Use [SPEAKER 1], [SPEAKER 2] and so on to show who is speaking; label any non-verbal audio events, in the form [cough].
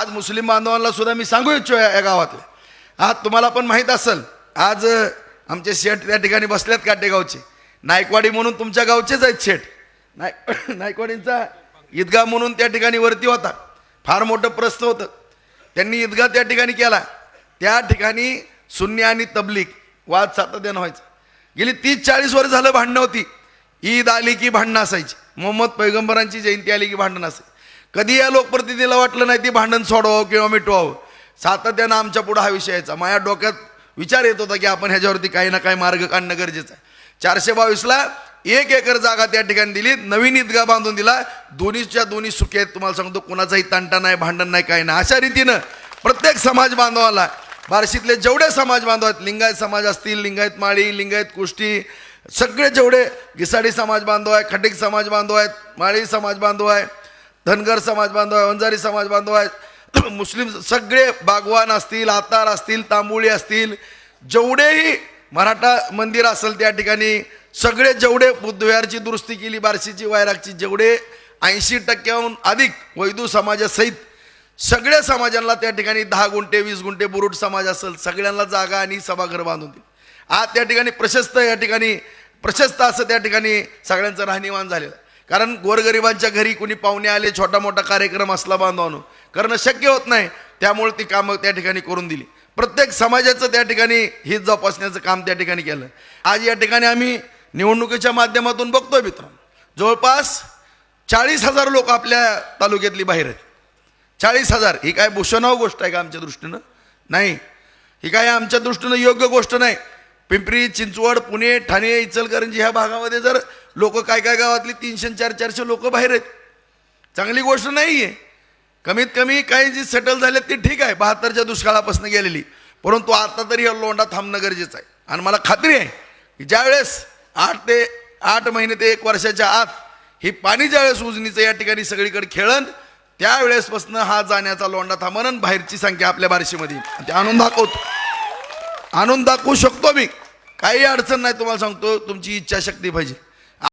[SPEAKER 1] आज मुस्लिम बांधवांना सुद्धा मी सांगू इच्छो या गावातले आज तुम्हाला पण माहीत असेल आज आमचे शेठ त्या ठिकाणी बसल्यात काटेगावचे नायकवाडी म्हणून तुमच्या गावचेच आहेत शेठ. नाय [coughs] नायकवाडींचा ईदगाह म्हणून त्या ठिकाणी वरती होता. फार मोठं प्रस्थ होतं. त्यांनी ईदगाह त्या ठिकाणी केला. त्या ठिकाणी सुन्नी आणि तबलीक वाद सातत्यानं व्हायचा. गेली तीस चाळीस वर्ष झालं भांडणं होती. ईद आली की भांडणं असायची. मोहम्मद पैगंबरांची जयंती आली की भांडण असायची. कधी या लोकप्रतिनिधीला वाटलं नाही ती भांडण सोडवावं किंवा मिटवावं? सातत्यानं आमच्या पुढं हा विषय यायचा. माझ्या डोक्यात विचार येत होता की आपण ह्याच्यावरती काही ना काही मार्ग काढणं गरजेचं आहे. चारशे बावीसला एक एकर जागा त्या ठिकाणी दिली. नवीन ईदगा बांधून दिला. दोन्हीच्या दोन्ही सुखी आहेत. तुम्हाला सांगतो कोणाचाही तंटा नाही भांडण नाही काही नाही. अशा रीतीनं प्रत्येक समाज बांधवाला बार्शीतले जेवढे समाज बांधव आहेत लिंगायत समाज असतील लिंगायत माळी लिंगायत कुष्टी सगळे जेवढे घिसाडी समाज बांधव आहे खटिक समाज बांधव आहेत माळी समाज बांधव आहे धनगर समाज बांधव आहे वंजारी समाज बांधव आहे [clears throat] मुस्लिम सगळे बागवान असतील आतार असतील तांबुळी असतील जेवढेही मराठा मंदिर असेल त्या ठिकाणी सगळे जेवढे बुद्धविहारची दुरुस्ती केली बार्शीची वायरागची जेवढे ऐंशी टक्क्याहून अधिक वैदू समाजासहित सगळ्या समाजांना त्या ठिकाणी दहा गुंठे वीस गुंठे बुरुड समाज असेल सगळ्यांना जागा आणि सभागृह बांधून दिली. आज त्या ठिकाणी प्रशस्त या ठिकाणी प्रशस्त असं त्या ठिकाणी सगळ्यांचं राहणीमान झालेलं कारण गोरगरिबांच्या घरी कुणी पाहुणे आले छोटा मोठा कार्यक्रम असला बांधवानो. करणं शक्य होत नाही. त्यामुळे ती कामं त्या ठिकाणी करून दिली. प्रत्येक समाजाचं त्या ठिकाणी हित जोपासण्याचं काम त्या ठिकाणी केलं. आज या ठिकाणी आम्ही निवडणुकीच्या माध्यमातून बघतोय मित्रांनो. जवळपास चाळीस हजार लोक आपल्या तालुक्यातली बाहेर आहेत. चाळीस हजार. ही काय भूषणाव गोष्ट आहे का आमच्या दृष्टीनं? नाही. ही काय आमच्या दृष्टीनं योग्य गोष्ट नाही. पिंपरी चिंचवड पुणे ठाणे इचलकरंजी ह्या भागामध्ये जर लोक काय काय गावातली तीनशे चार चारशे लोक बाहेर आहेत चांगली गोष्ट नाही आहे कमीत कमी काही जी सेटल झाले ती ठीक आहे बहात्तरच्या दुष्काळापासून गेलेली. परंतु आता तरी हा लोंढा थांबणं गरजेचं आहे. आणि मला खात्री आहे की ज्यावेळेस आठ ते आठ महिने ते एक वर्षाच्या आत ही पाणी ज्यावेळेस उजनीचं या ठिकाणी सगळीकडे खेळन त्यावेळेसपासून हा जाण्याचा लोंढा थांबन बाहेरची संख्या आपल्या बारशीमध्ये ते आणून दाखवतो. आणून दाखवू शकतो मी. काही अडचण नाही तुम्हाला सांगतो तुमची इच्छाशक्ती पाहिजे.